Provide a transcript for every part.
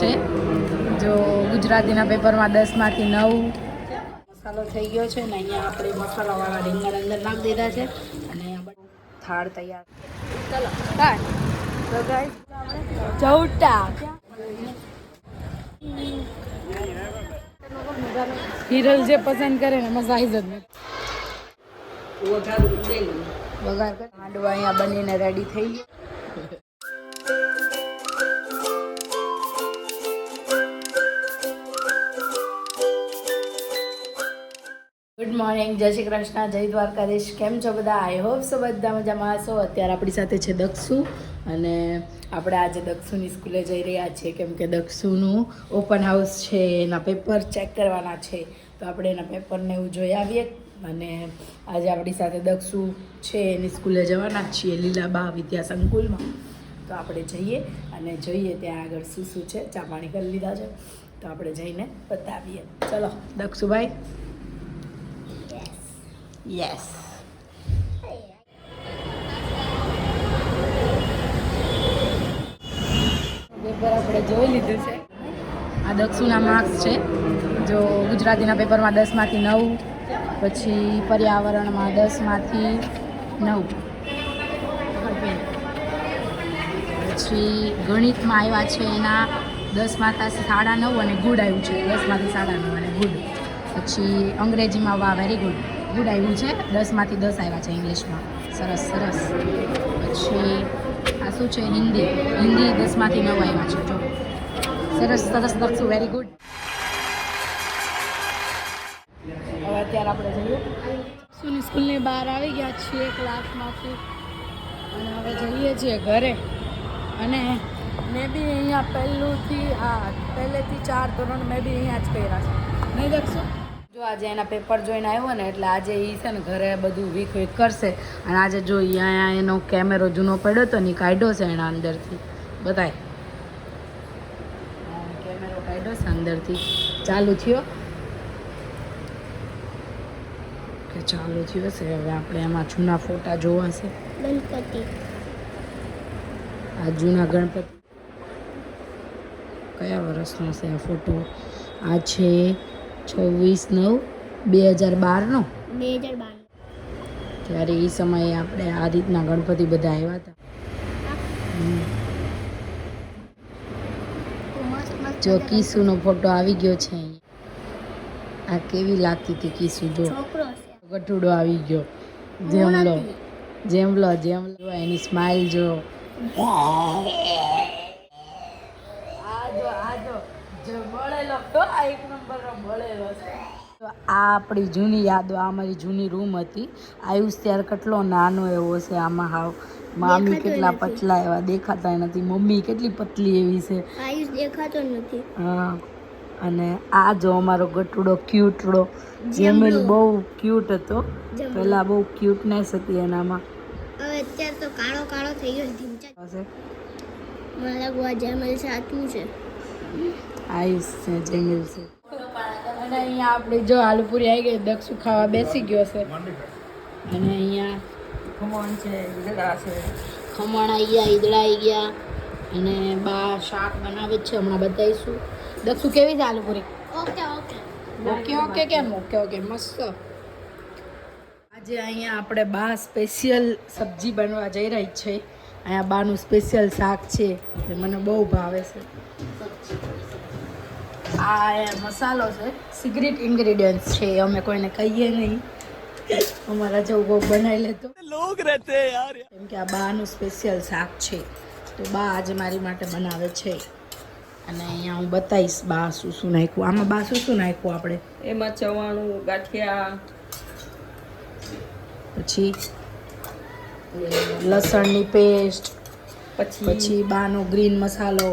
છે. જો ગુજરાતીના પેપરમાં દસમાંથી નવ મસાલો થઈ ગયો છે ને અહીંયા આપણે મસાલાવાળા રીંગણ અંદર નાખી દીધા છે. અને થાળ તૈયાર. ચલો બાય તો ગાઈસ ચૌટા. હિરલ જે પસંદ કરે ને મજા આવી જ વઘાર કર. હાંડવા અહીંયા બનીને રેડી થઈ ગયો. મોર્નિંગ, જય શ્રી કૃષ્ણ, જય દ્વારકાધીશ, કેમ છો બધા? આઈ હોપ સો બધા મજામાં હશો. અત્યારે આપણી સાથે છે દક્ષુ અને આપણે આજે દક્ષુની સ્કૂલે જઈ રહ્યા છીએ, કેમ કે દક્ષુનું ઓપન હાઉસ છે, એના પેપર ચેક કરવાના છે. તો આપણે એના પેપરને એવું જોઈ આવીએ અને આજે આપણી સાથે દક્ષુ છે, એની સ્કૂલે જવાના છીએ, લીલાબા વિદ્યા સંકુલમાં. તો આપણે જઈએ અને જોઈએ ત્યાં આગળ શું શું છે. ચા પાણી કરી લીધા છે. તો આપણે જઈને બતાવીએ. ચલો, દક્ષુભાઈ. યસ પેપર આપણે જોઈ લીધું છે. આ દક્ષુના માર્ક્સ છે. જો ગુજરાતીના પેપરમાં દસમાંથી નવ, પછી પર્યાવરણમાં દસમાંથી નવ. પછી ગણિતમાં આવ્યા છે એના દસમાંથી સાડા નવ અને ગુડ આવ્યું છે. દસમાંથી સાડા નવ અને ગુડ પછી અંગ્રેજીમાં વાહ વેરી ગુડ ગુડ આવ્યું છે. દસમાંથી દસ આવ્યા છે ઇંગ્લિશમાં સરસ સરસ. પછી આ શું છે? હિન્દી. હિન્દી દસમાંથી નવ આવ્યા છે, જો. સરસ સરસ લખશું વેરી ગુડ હવે અત્યારે આપણે જઈએ. સુની સ્કૂલની બહાર આવી ગયા છીએ ક્લાસમાંથી. અને હવે જઈએ છીએ ઘરે. અને મેં બી અહીંયા પહેલુંથી, હા, પહેલેથી ચાર ધોરણ મેં બી અહીંયા જ કર્યા છે. નહીં દક્ષુ જો આજે એના પેપર જોઈને આવ્યો ને એટલે આજે એ છે ને ઘરે બધું વીક વીક કરશે. અને આજે જો અહીંયા એનો કેમેરો જૂનો પડ્યો હતો ને કાઢ્યો છે એના અંદરથી. બતાય. કેમેરો કાઢ્યો છે અંદરથી. ચાલુ થયો? કે ચાલુ થયો છે? હવે આપણે એમાં જૂના ફોટા જોવા છે. ગણપતિ. આ જૂના ગણપતિ. કયા વર્ષનો છે આ ફોટો આ છે છવ્વીસ નવ બે હજાર બારનો. બે હજાર બાર. ત્યારે એ સમયે આપણે આ રીતના ગણપતિ બધા આવ્યા હતા. જો કિસુનો ફોટો આવી ગયો છે આ કેવી લાગતી હતી કિસુ જો. ગઠુડો આવી ગયો. જેમ લો જેમ લો જેમ લો એની સ્માઇલ જો. આ આપણી જૂની યાદો આ અમારી જૂની રૂમ હતી. આયુષ ત્યારે કેટલો નાનો એવો છે આમાં હાવ મામી કેટલા પતલા એવા દેખાતા નથી મમ્મી કેટલી પતલી એવી છે. આયુષ દેખાતો નથી. હા અને આ જો અમારો ગટુડો ક્યુટડો. જેમિલ બહુ ક્યુટ હતો. પહેલા બહુ ક્યુટનેસ હતી એનામાં. હવે અત્યારે તો કાળો કાળો થઈ ગયો ધીમચા પાસે મારા ગોવા જેમલ સાચું છે. આયુષ છે જેમિલ છે. અને અહીંયા આપણે જો આલુપુરી આવી ગઈ દક્ષુ ખાવા બેસી ગયો છે. અને અહીંયા ખમણ છે ઈદડા છે. ખમણ આવી ગયા ઈદડા આવી ગયા. અને બા શાક બનાવે છે હમણાં બતાવીશું. દક્ષુ કેવી છે aloo puri? Okay okay. Okay okay કેમ? ઓકે ઓકે મસ્ત. આજે અહીંયા આપણે બા સ્પેશિયલ સબ્જી બનવા જઈ રહી છે. અહીંયા બાનું સ્પેશિયલ શાક છે જે મને બહુ ભાવે છે. આ મસાલો છે. સિગ્રેટ ઇન્ગ્રેડિયન્ટ્સ છે અમે કોઈને કહીએ નહીં. અમારા જેવું બહુ બનાવી લેતો લોગ રહેતે યાર કેમ કે આ બાનું સ્પેશિયલ શાક છે. તો બા આજે મારી માટે બનાવે છે. અને અહીંયા હું બતાવીશ બા શું શું નાખ્યું. આમાં બા શું શું નાખ્યું આપણે? એમાં ચવાણું ગાંઠિયા. પછી લસણની પેસ્ટ પછી પછી બાનો ગ્રીન મસાલો.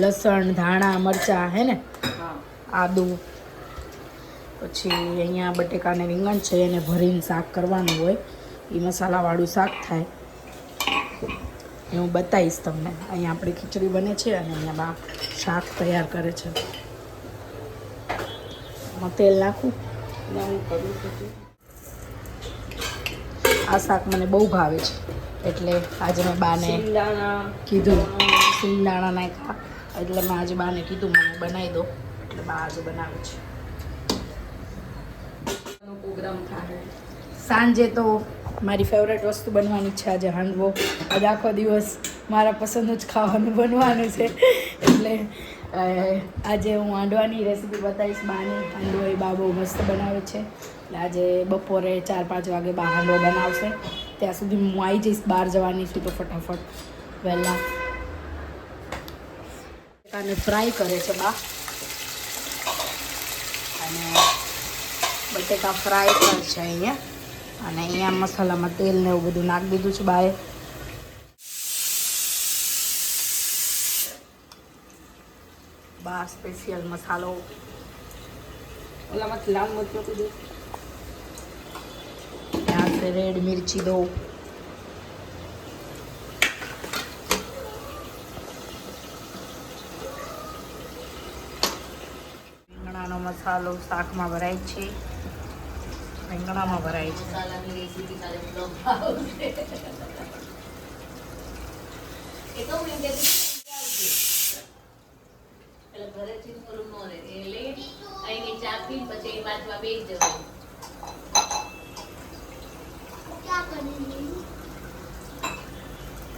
લસણ ધાણા મરચાં હે ને? આદું. પછી અહીંયા બટેકાને રીંગણ છે એને ભરીને શાક કરવાનું હોય. એ મસાલાવાળું શાક થાય. એ હું બતાવીશ તમને. અહીંયા આપણી ખીચડી બને છે અને અહીંયા બા શાક તૈયાર કરે છે. એમાં તેલ નાખું. ને હું કરું આ શાક મને બહુ ભાવે છે. એટલે આજે મેં બાને કીધું. સિંગદાણા નાખ્યા. એટલે મેં આજે બાને કીધું મને બનાવી દો. એટલે બા આજે બનાવે છે. પ્રોગ્રામ થાય. સાંજે તો મારી ફેવરેટ વસ્તુ બનવાની છે આજે હાંડવો. આજે આખો દિવસ મારા પસંદ જ ખાવાનું બનવાનું છે. એટલે આજે હું હાંડવાની રેસીપી બતાવીશ બાને. હાંડવો એ બા બહુ મસ્ત બનાવે છે. એટલે આજે બપોરે ચાર પાંચ વાગે બા હાંડવો બનાવશે. ત્યાં સુધી હું આવી જઈશ બહાર જવાની છું તો ફટાફટ. વહેલા. બટાકાને ફ્રાય કરે છે બા. અને બટેકા ફ્રાય કરશે અહીંયા. અને અહીંયા મસાલામાં તેલ ને એવું બધું નાખી દીધું છે બાએ. બા સ્પેશિયલ મસાલો. ઓલામાંથી લાલ મરચું દો રેડ મિરચી દો. મસાલો શાકમાં ભરાય છે. રીંગણામાં ભરાય છે.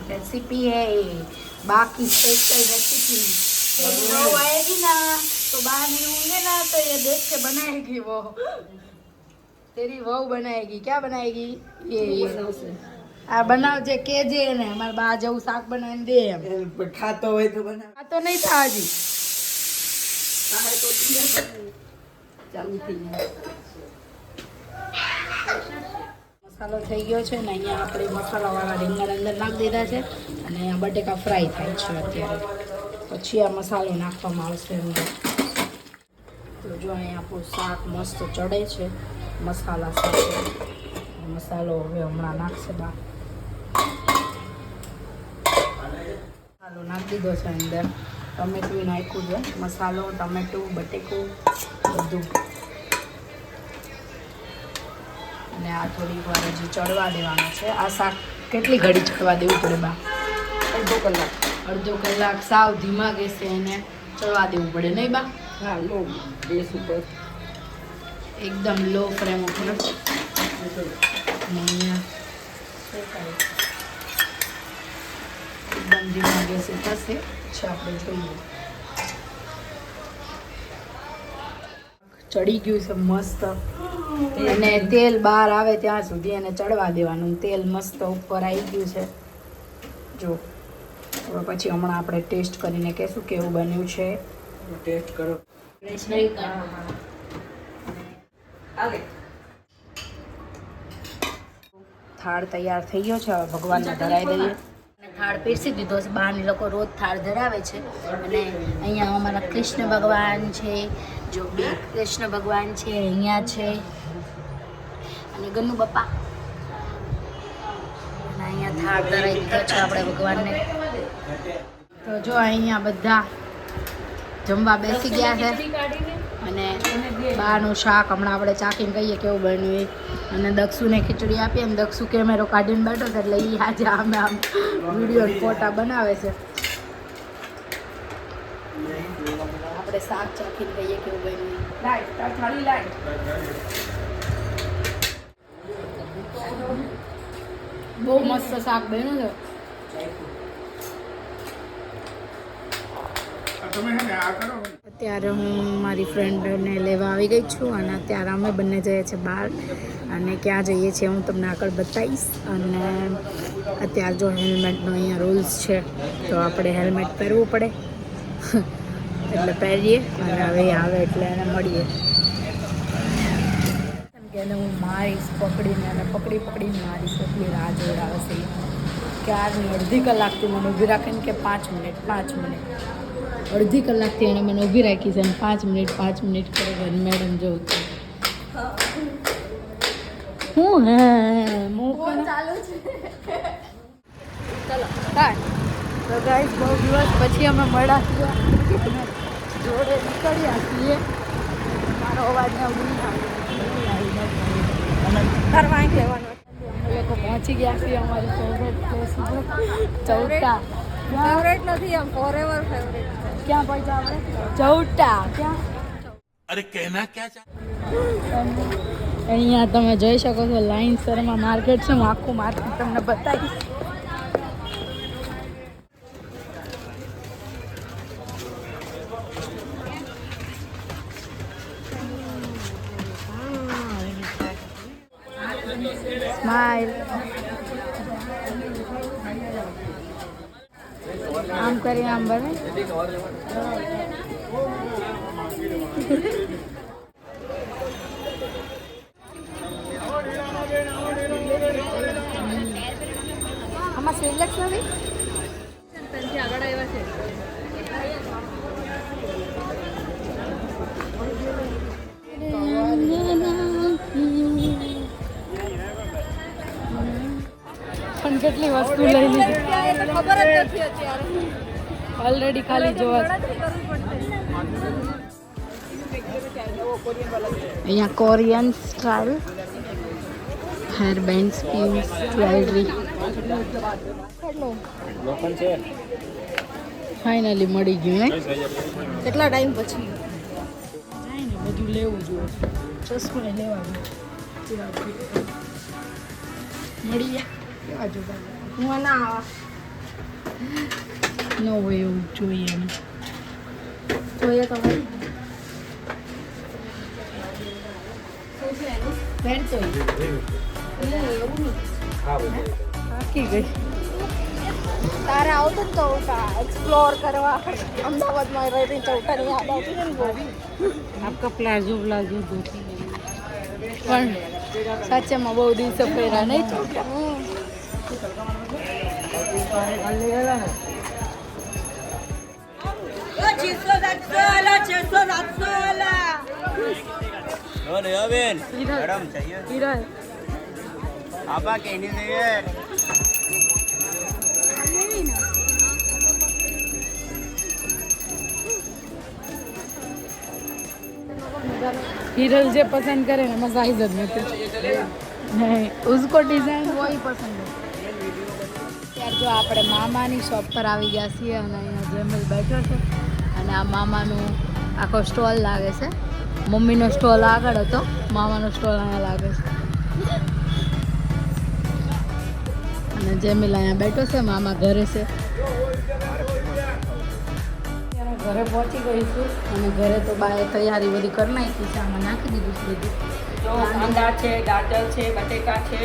રેસીપી હે બાકી સ્પેશિયલ રેસીપી ના. स्पेशल रेसिपी तेरी बहू आएगी ना तो बाहर नहीं होंगे ना तो ये देख के बनाएगी वो तेरी बहू बनाएगी क्या बनाएगी ये ये આ બનાવજે કેજે ને મારા બા જેવું શાક બનાવીને દે એમ ખાતો હોય તો બનાવ આ તો નહીં થાય હજી તારે તો દિવસ ચાલુ થઈ જાય મસાલો થઈ ગયો છે ને અહીંયા આપણે મસાલાવાળા રીંગણ અંદર નાખી દીધા છે અને અહીંયા બટેકા ફ્રાય થાય છે અત્યારે પછી આ મસાલો નાખવામાં આવશે અંદર તો જો અહીંયા આપણું શાક મસ્ત ચડે છે, મસાલા સાથે. મસાલો હવે હમણાં નાખશે બા. મસાલો નાખી દીધો છે અંદર. ટમેટું નાખ્યું છે. મસાલો, ટમેટું, બટેકું બધું. અને આ થોડીક વાર હજી ચડવા દેવાનો છે. આ શાક કેટલી ઘડી ચડવા દેવું પડે બા? અડધો કલાક. અડધો કલાક સાવ ધીમા ગેસે એને ચડવા દેવું પડે, નહીં બા? હા લો. ગેસ ઉપર એકદમ લો ફ્લેમ ઉપર. એકદમ ધીમા ગેસ ઉપર છે. પછી આપણે જોઈએ. ચડી ગયું છે મસ્ત. અને તેલ બહાર આવે ત્યાં સુધી એને ચડવા દેવાનું. તેલ મસ્ત ઉપર આવી ગયું છે. જો. હવે પછી હમણાં આપણે ટેસ્ટ કરીને કહેશું કેવું બન્યું છે. ટેસ્ટ કરો. થાળ તૈયાર થઈ ગયો છે હવે ભગવાનને ધરાવી દઈએ. થાળ પીરસી દીધો છે બહાર લોકો રોજ થાળ ધરાવે છે. અને અહીંયા અમારા કૃષ્ણ ભગવાન છે જો બે કૃષ્ણ ભગવાન છે અહીંયા છે. અને ગનુ બાપા. અહીંયા થાળ ધરાવી દીધો છે આપણે ભગવાનને. તો જો અહીંયા બધા જમવા બેસી ગયા છે. અને બાનું શાક હમણાં આપણે ચાખીને કહીએ કેવું બન્યું અને દક્ષુને ખીચડી આપી અને દક્ષુ કેમેરો કાઢીને બેઠો છે એટલે એ આજે આમે આમ વીડિયો ફોટા બનાવે છે. આપણે શાક ચાખીને કહીએ કેવું બન્યું બહુ મસ્ત શાક બન્યું છે તમે હે ને આ કરો અત્યારે હું મારી ફ્રેન્ડને લેવા આવી ગઈ છું અને અત્યારે અમે બંને જઈએ છીએ બહાર. અને ક્યાં જઈએ છીએ હું તમને આગળ બતાવીશ. અને અત્યારે જો હેલ્મેટનો અહીંયા રૂલ્સ છે, તો આપણે હેલ્મેટ પહેરવું પડે. એટલે પહેરીએ અને હવે આવે એટલે એને મળીએ. કે હું મારીશ, પકડીને અને પકડી પકડીને મારીશ, એટલી રાહ જોડાવે છે. ક્યારની અડધી કલાકથી મને ઊભી રાખીને કે પાંચ મિનિટ પાંચ મિનિટ. અડધી કલાકથી એને મને ઊભી રાખી છે અને પાંચ મિનિટ પાંચ મિનિટ કરે છે. અને મેડમ જોઉં છું હું? હે ચાલુ છે. ચલો તો ગાઈસ બહુ દિવસ પછી અમે મળ્યા જોડે નીકળ્યા છીએ. મારો અવાજ ને ઉડી કરવા લેવાનો અમે લોકો પહોંચી ગયા છીએ અમારી ફેવરેટ પ્લેસ ચૌકા ફેવરેટ નથી એમ ફોરએવર ફેવરેટ ક્યાં પહોંચ્યા આપણે ચૌટા ક્યાં? અરે કહેના ક્યાં છે અહીંયા તમે જોઈ શકો છો લાઈન સરમાં માર્કેટ છે હું આખું માર્કેટ તમને બતાવીશ. સ્માઈલ આમ કરી આમ બને. આમાં સિલેક્ટ નથી? આગળ આવ્યા છે. પણ કેટલી વસ્તુ લઈ લીધી? ખબર જ નથી અત્યારે. ઓલરેડી ખાલી જોવા અહીંયા કોરિયન સ્ટાઇલ હેર બેન્ડ્સ સ્કીમ્સ જ્વેલરી ફાઇનલી મળી ગયું હે? કેટલા ટાઈમ પછી? બધું લેવું જોઈએ. ચશ્મા લેવાનું. મળી ગયા હું ના આવા. ન હોય એવું જોઈએ એમ જોઈએ તો ભાઈ ગઈ તારે આવતું ને ચૌટા એક્સપ્લોર કરવા. અમદાવાદમાં રહી ચૌટાની યાદ આવતી ને બહુ આપકા પ્લાઝો પ્લાઝો ધોતી પણ સાચેમાં બહુ દિવસો પહેરા નહીં ચોટા Mình chạy á? હિરલ જે પસંદ કરે ને એમાં સાઈઝ જ નથી નહીં ઉસકો ડિઝાઇન વહી પસંદ જો આપણે મામાની શોપ પર આવી ગયા છીએ અને અહીંયા જેમલ બેઠો છે અને આ મામાનું આખો સ્ટોલ લાગે છે. મમ્મીનો સ્ટોલ આગળ હતો મામાનો સ્ટોલ અહીંયા લાગે છે. અને જેમિલ અહીંયા બેઠો છે મામા ઘરે છે. ઘરે પહોંચી ગઈ છું અને ઘરે તો બાએ તૈયારી બધી કરી નાખી છે આમાં નાખી દીધું છે બધું. કાંદા છે ગાજર છે બટેકા છે.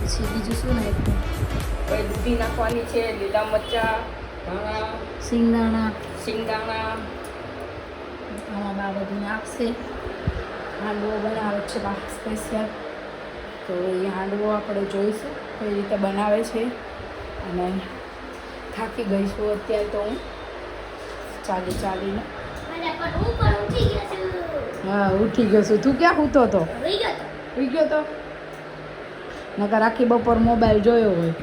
પછી બીજું શું નાખ્યું? પછી દૂધી નાખવાની છે લીલા મરચા ધાણા સિંગદાણા શિંગદાણા. આમાં બા બધું નાખશે. હાંડવો બનાવે છે બા સ્પેશિયલ તો એ હાંડવો આપણે જોઈશું કઈ રીતે બનાવે છે. અને થાકી ગઈ છું અત્યારે તો હું. ચાલી ચાલીને. હું ઉઠી ગયો છું. હા ઉઠી ગયો છું. તું ક્યાં સૂતો હતો? તો. ઉઈ ગયો તો? નકર આખી બપોર મોબાઈલ જોયો હોય.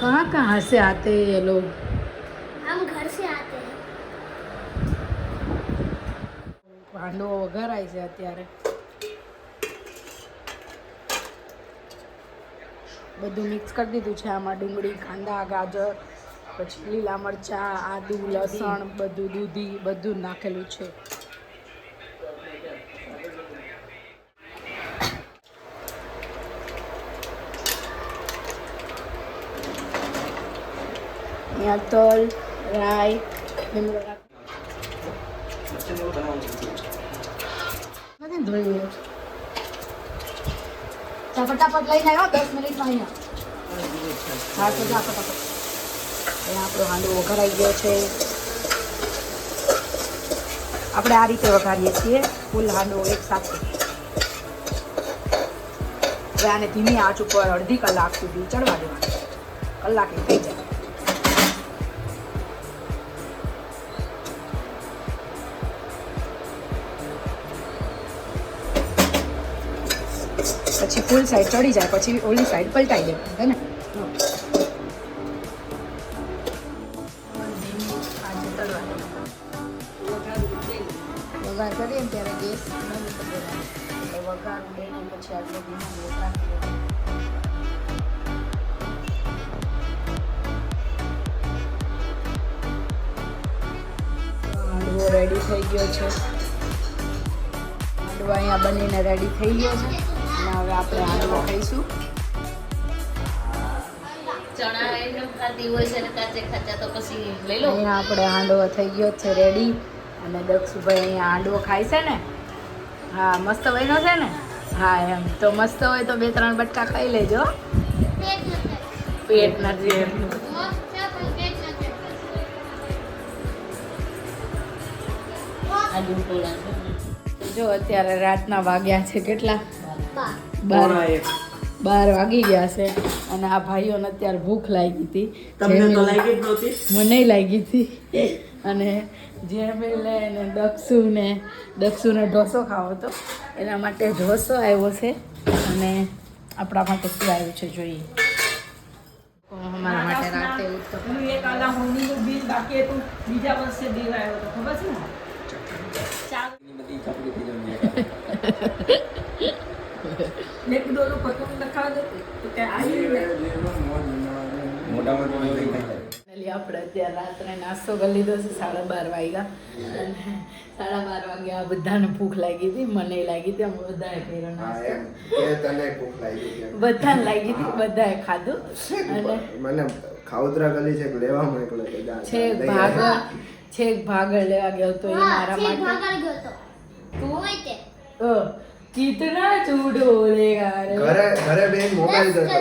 कहाँ कहाँ से आते हैं ये लोग? हम घर से आते हैं। भांडो વઘારાય છે અત્યારે બધું મિક્સ કરી દીધું છે આમાં ડુંગળી કાંદા ગાજર પછી લીલા મરચાં આદુ લસણ બધું દૂધી બધું નાખેલું છે. અહીંયા તલ રાઈ ફટાફટ લઈને આવ્યો, દસ મિનિટમાં અહીંયા. ફટાફટ. અહીંયા આપણો હાંડવો વઘારાઈ ગયો છે. આપણે આ રીતે વઘારીએ છીએ, ફૂલ હાંડવો એક સાથે. હવે આને ધીમી આંચ ઉપર અડધી કલાક સુધી ચડવા દેવાનું. કલાકે થઈ જાય. ફૂલ સાઈડ ચડી જાય, પછી ઓલી સાઈડ પલટાઈ દે, હે ને? વઘાર કરીએ ને ત્યારે ગેસ નથી કરવાનો એટલે રેડી થઈ ગયો છે. હાંડવો અહીંયા બનીને રેડી થઈ ગયો છે. આપણે હાંડવો ખાઈશું અહીંયા આપણે હાંડવો થઈ ગયો છે રેડી અને દક્ષુભાઈ અહીંયા હાંડવો ખાય છે ને. હા મસ્ત બન્યો છે ને? હા એમ. તો મસ્ત હોય તો બે ત્રણ બટકા ખાઈ લેજો. પેટ નથી એટલું જો અત્યારે રાતના વાગ્યા છે કેટલા? બાર વાગી ગયા છે અને આ ભાઈઓને અત્યારે ભૂખ લાગી હતી. તમને તો લાગી હતી નહોતી. મને લાગી હતી. અને જેમેલે ને દક્ષુને દક્ષુને ઢોસો ખાવો હતો. એના માટે ઢોસો આવ્યો છે અને આપણા માટે શું આવ્યું છે જોઈએ. અમારા માટે રાતે ઉત્તમ હું એક આલા હોળીનું બિલ બાકી હતું. બીજા વર્ષે બિલ આવ્યો હતો. ખબર છે ને? મેં કીધું ઓલું પતંગ નખાવા દે તો. કે આવી ને ફાઇનલી આપણે અત્યારે રાત્રે નાસ્તો કરી લીધો છે સાડા બાર વાગ્યા. અને સાડા બાર વાગ્યા બધાને ભૂખ લાગી હતી મને લાગી હતી અમે બધાએ કર્યો નાસ્તો. છે બધાને લાગી હતી બધાએ ખાધું. અને મને ખાઉદરા ગલી છે લેવા મોકલો કે જા છેક ભાગળ છેક ભાગળ લેવા ગયો તો એ મારા છે માટે. ભાગળ તું? હોય તે. ઝૂઠ બોલેગા રે ઘરે ઘરે બેન મોબાઈલ જોતો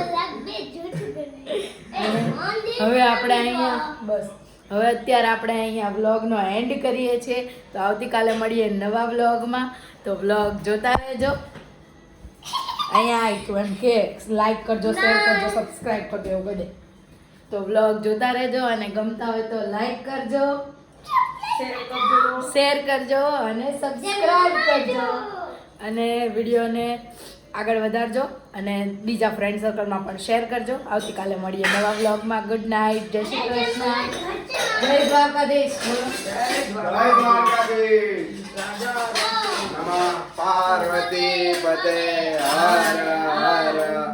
હવે આપણે અહીંયા બસ હવે અત્યારે આપણે અહીંયા વ્લોગનો એન્ડ કરીએ છીએ. તો આવતીકાલે મળીએ નવા વ્લોગમાં તો વ્લોગ જોતા રહેજો. અહીંયા એક એમ કે લાઈક કરજો શેર કરજો સબસ્ક્રાઈબ કરજો એવું બધે. તો વ્લોગ જોતા રહેજો અને ગમતા હોય તો લાઈક કરજો. શેર કરજો. અને સબસ્ક્રાઈબ કરજો. અને વિડીયોને આગળ વધારજો અને બીજા ફ્રેન્ડ સર્કલમાં પણ શેર કરજો. આવતીકાલે મળીએ નવા વ્લોગમાં ગુડ નાઇટ જય શ્રી કૃષ્ણ. જય દ્વારકાધીશ. પાર્વતી પતે. હર.